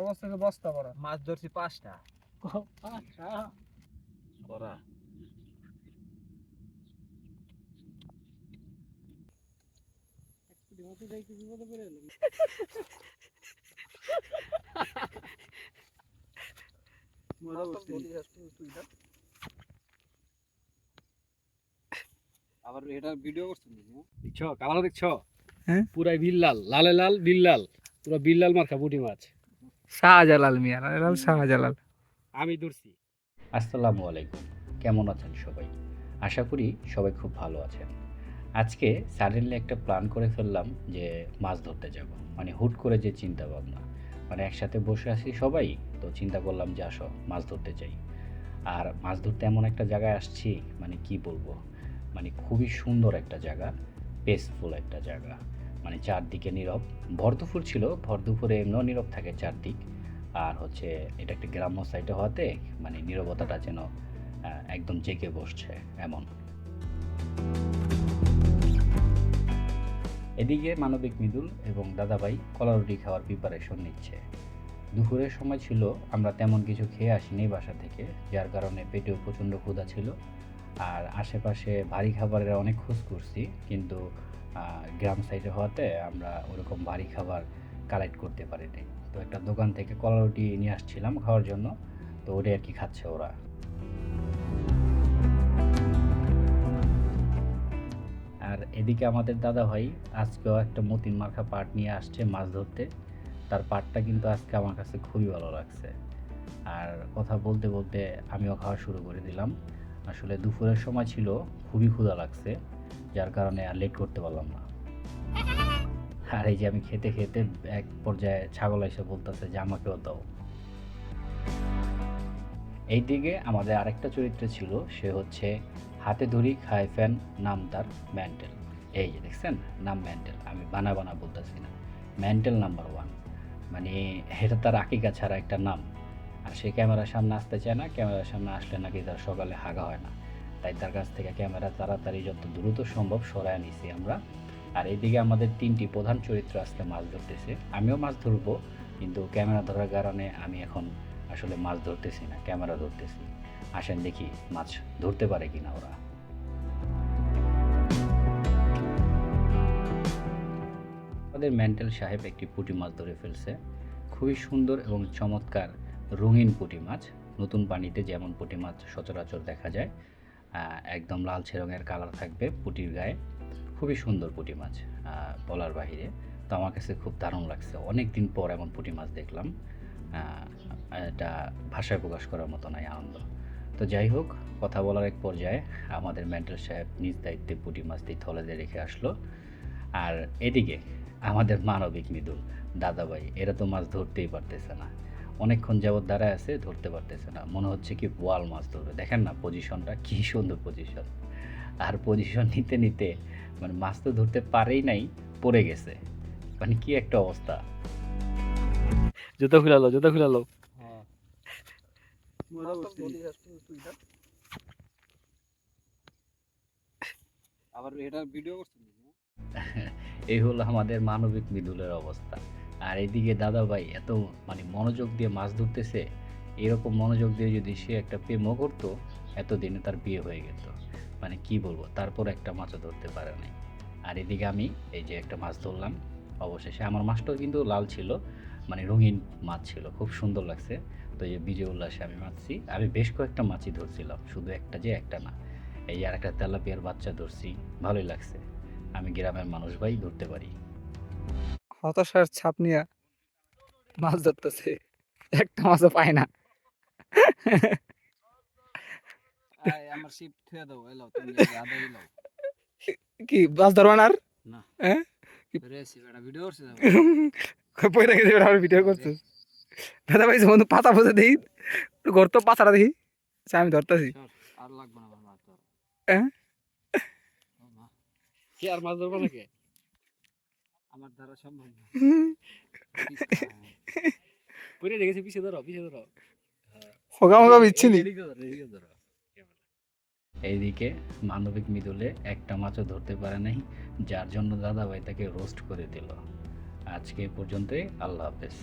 অবস্থা তো বস্তা করা মাছ ধরছি পাঁচটা। আচ্ছা করা। আবার এটা ভিডিও করছেন দেখছ কামালো দেখছ? হ্যাঁ? পুরাই বিল্লাল লালে লাল বিল্লাল। পুরো বিল্লাল মার্কা পুঁটি মাছ। শাহজালাল মিয়া লাল শাহজালাল। আমি ধরছি। আসসালামু আলাইকুম। কেমন আছেন সবাই? আশা করি সবাই খুব ভালো আছেন। আজকে সাডেনলি একটা প্ল্যান করে ফেললাম যে মাছ ধরতে যাব। মানে হুট করে যে চিন্তা ভাবনা মানে একসাথে বসে আছি সবাই তো চিন্তা করলাম যে আসো মাছ ধরতে চাই আর মাছ ধরতে এমন একটা জায়গায় আসছি মানে কি বলব? মানে খুবই সুন্দর একটা জায়গা পেসফুল একটা জায়গা। মানে চারদিকে নীরব। ভর দুপুর ছিল, ভর দুপুরে এমনিও নীরব থাকে চারদিক। আর হচ্ছে এটা একটা গ্রাম্য সাইডে হওয়াতে মানে নীরবতাটা যেন একদম জেগে বসছে এমন। এদিকে মানবিক মৃদুল এবং দাদাভাই কলা রুটি খাওয়ার প্রিপারেশন নিচ্ছে। দুপুরের সময় ছিল, আমরা তেমন কিছু খেয়ে আসিনি বাসা থেকে, যার কারণে পেটেও প্রচণ্ড ক্ষুধা ছিল। আর আশেপাশে ভারী খাবারের অনেক খোঁজ করছি, কিন্তু গ্রাম সাইডে হওয়াতে আমরা ওরকম ভারী খাবার কালেক্ট করতে পারিনি। তো একটা দোকান থেকে কলা রুটি নিয়ে আসছিলাম খাওয়ার জন্য, তো ওটাই আর কি খাচ্ছে ওরা। আর এদিকে আমাদের দাদা ভাই আজকেও একটা মতিন মার্কা পাট নিয়ে আসছে মাছ ধরতে। তার পাটটা কিন্তু আজকে আমার কাছে খুবই ভালো লাগছে। আর কথা বলতে বলতে আমিও খাওয়া শুরু করে দিলাম। আসলে দুপুরের সময় ছিল খুবই ক্ষুধা লাগছে, যার কারণে আর লেট করতে পারলাম না। আর এই যে আমি খেতে খেতে এক পর্যায়ে ছাগল এসে বলতেছে যে, আমাকেও দাও। এইদিকে আমাদের আরেকটা চরিত্র ছিল, সে হচ্ছে হাতে ধরি খায় ফ্যান নাম তার ম্যান্টেল। এই যে দেখছেন, নাম ম্যান্টেল। আমি বানা বানা বলতেছি না। Mental number one. মানে এটা তার আকিকা ছাড়া একটা নাম। আর সে ক্যামেরার সামনে আসতে চায় না, ক্যামেরার সামনে আসলে নাকি তার সকালে হাগা হয় না। তাই তার কাছ থেকে ক্যামেরা তাড়াতাড়ি যত দ্রুত সম্ভব সরায় নিছি আমরা। আর এইদিকে আমাদের তিনটি প্রধান চরিত্র আজকে মাছ ধরতেছে। আমিও মাছ ধরবো, কিন্তু ক্যামেরা ধরার কারণে আমি এখন আসলে মাছ ধরতেছি না, ক্যামেরা ধরতেছি। আসেন দেখি মাছ ধরতে পারে কিনা ওরা। আমাদের মেন্টাল সাহেব একটি পুঁটি মাছ ধরে ফেলছে। খুবই সুন্দর এবং চমৎকার রঙিন পুঁটি মাছ, নতুন পানিতে যেমন পুঁটি মাছ সচরাচর দেখা যায় একদম লালচে রঙের কালার থাকবে পুঁটির গায়ে। খুবই সুন্দর পুঁটি মাছ বলার বাহিরে। তো আমার কাছে খুব দারুণ লাগছে। অনেক দিন পর এমন পুঁটি মাছ দেখলাম এটা ভাষায় প্রকাশ করার মতো নয় আনন্দ। তো যাই হোক, কথা বলার এক পর্যায়ে আমাদের মেন্টাল সাহেব নিজ দায়িত্বে পুঁটি মাছ দিয়ে থলেতে রেখে আসলো। আর এদিকে আমাদের মানবিক মৃদুল দাদাভাই, এরা তো মাছ ধরতেই পারতেছে না। অনেকক্ষণ যাবৎ দাঁড়ায় আছে ধরতে পারতেছে না। মনে হচ্ছে কি বোয়াল মাছ ধরবে। দেখেন না পজিশনটা কি সুন্দর পজিশন আর পজিশন নিতে নিতে মানে মাছ তো ধরতে পারেই নাই পড়ে গেছে। মানে কি একটা অবস্থা। জুতো খুলালো জুতো খুলালো। হ্যাঁ। আবার এটা ভিডিও করছেন এই হলো আমাদের মানবিক মৃদুলের অবস্থা। আর এদিকে দাদা ভাই এত মানে মনোযোগ দিয়ে মাছ ধরতেছে, এরকম মনোযোগ দিয়ে যদি সে একটা প্রেমও করতো, এতদিনে তার বিয়ে হয়ে গেত। মানে কি বলব, তারপর একটা মাছও ধরতে পারে নাই। আর এদিকে আমি এই যে একটা মাছ ধরলাম, অবশেষে আমার মাছটাও কিন্তু লাল ছিল মানে রঙিন মাছ ছিল, খুব সুন্দর লাগছে। তো এই যে বিজয় উল্লাসে আমি মাছছি আমি বেশ কয়েকটা মাছই ধরছিলাম, শুধু একটা যে একটা না। এই আর একটা তেলাপিয়ার বাচ্চা ধরছি, ভালোই লাগছে। আমি গ্রামের মানুষ ভাই ধরতে পারি। হতাশার ছাপ নিয়ে মাছ ধরতেছে। একটা মাছও পায় না। আমার শিপ থুয়ে দাও এলো তুমি আদা এলো কি মাছ ধরবা না আর? না। হ্যাঁ? ভিডিও গেছে করছিস দাদা ভাই পাতা দেখি পাতাটা আচ্ছা, আমি ধরতেছি। আর লাগবে না আমার মাছ ধরা হ্যাঁ? কি আর মাছ ধরবো নাকি? আমার দ্বারা সম্ভব না। পুরে দেখেছি পিছিয়ে ধরো পিছিয়ে ধরো। হগা হগা বিচ্ছিনি এদিকে ধরো, এদিকে ধরো। এইদিকে মানবিক মিদুলে একটা মাছও ধরতে পারে নাই যার জন্য দাদাভাই তাকে রোস্ট করে দিল। আজকে পর্যন্ত পর্যন্তই আল্লাহ হাফেজ।